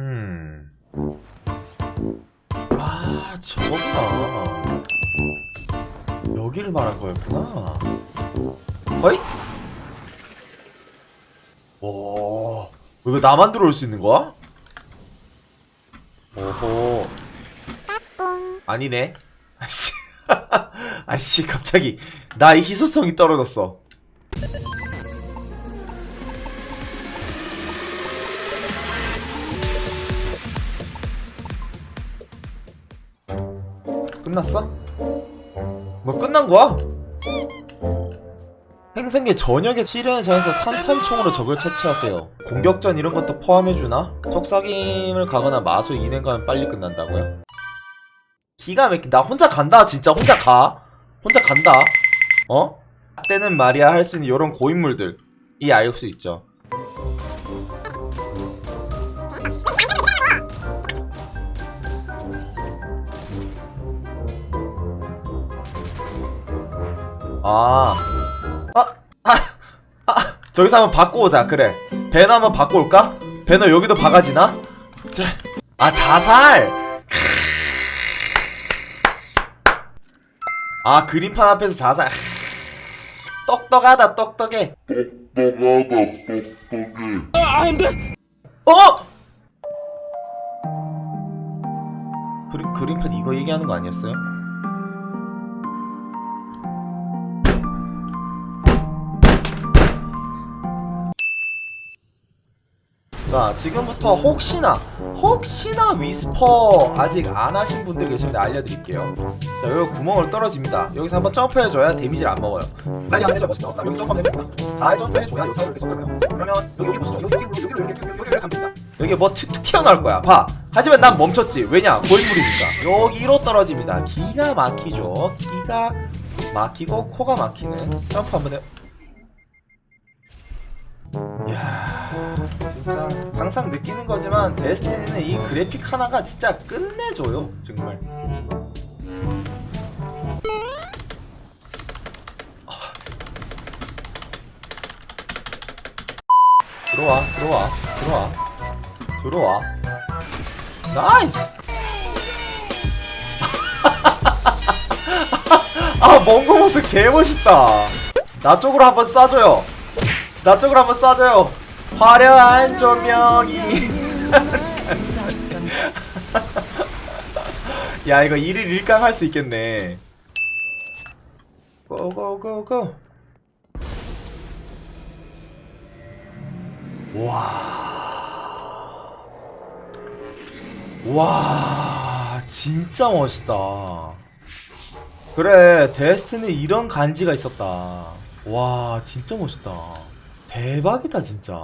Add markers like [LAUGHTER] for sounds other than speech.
음. 아, 저거구나. 여기를 말한 거였구나. 어이? 오, 이거 나만 들어올 수 있는 거야? 오호. 아니네. 아씨. [LAUGHS] 아씨, 갑자기. 나의 희소성이 떨어졌어. 끝났어? 뭐 끝난 거야? 행성계 전역의 시련의 전에서 산탄총으로 적을 처치하세요. 공격전 이런 것도 포함해주나? 적사김을 가거나 마수 인행 가면 빨리 끝난다고요? 기가 막힌 나 혼자 간다 진짜 혼자 가 혼자 간다 어? 때는 말이야 할 수 있는 이런 고인물들 이 알 수 있죠 아. 아, 아, 아, 저기서 한번 바꿔 오자. 그래. 배너 한번 바꿔 올까? 배너 여기도 바가지나? 자, 아, 자살! 아, 그림판 앞에서 자살. 똑똑하다, 똑똑해. 어? 그리, 그림판 이거 얘기하는 거 아니었어요? 자 지금부터 혹시나 혹시나 위스퍼 아직 안 하신 분들 계시면 알려드릴게요. 자 여기 구멍으로 떨어집니다. 여기서 한번 점프해줘야 데미지를 안 먹어요. 아니 안 해줘 멋있어 나 여기 점프하면 됩니다. 잘 점프해줘야 여기서 이렇게 쏠까요. 그러면 여기 보시죠. 여기 여기 여기 여기 여기 여기 갑니다. 여기 뭐 툭툭 튀어나올 거야. 봐. 하지만 난 멈췄지. 왜냐? 고인물이니까. 여기로 떨어집니다. 기가 막히죠? 기가 막히고 코가 막히는 점프 한번 해. 이야. 진짜 항상 느끼는 거지만 데스티니는 이 그래픽 하나가 진짜 끝내줘요 정말. 들어와 들어와 들어와. 들어와. 나이스! [LAUGHS] 아 몽고 모습 개멋있다. 나 쪽으로 한번 쏴줘요. 나 쪽으로 한번 쏴줘요 화려한 조명이 [LAUGHS] 야 이거 1일 1강 할 수 있겠네 고고고고 와. 와, 진짜 멋있다. 그래, 데스티니 이런 간지가 있었다. 와, 진짜 멋있다. 대박이다, 진짜.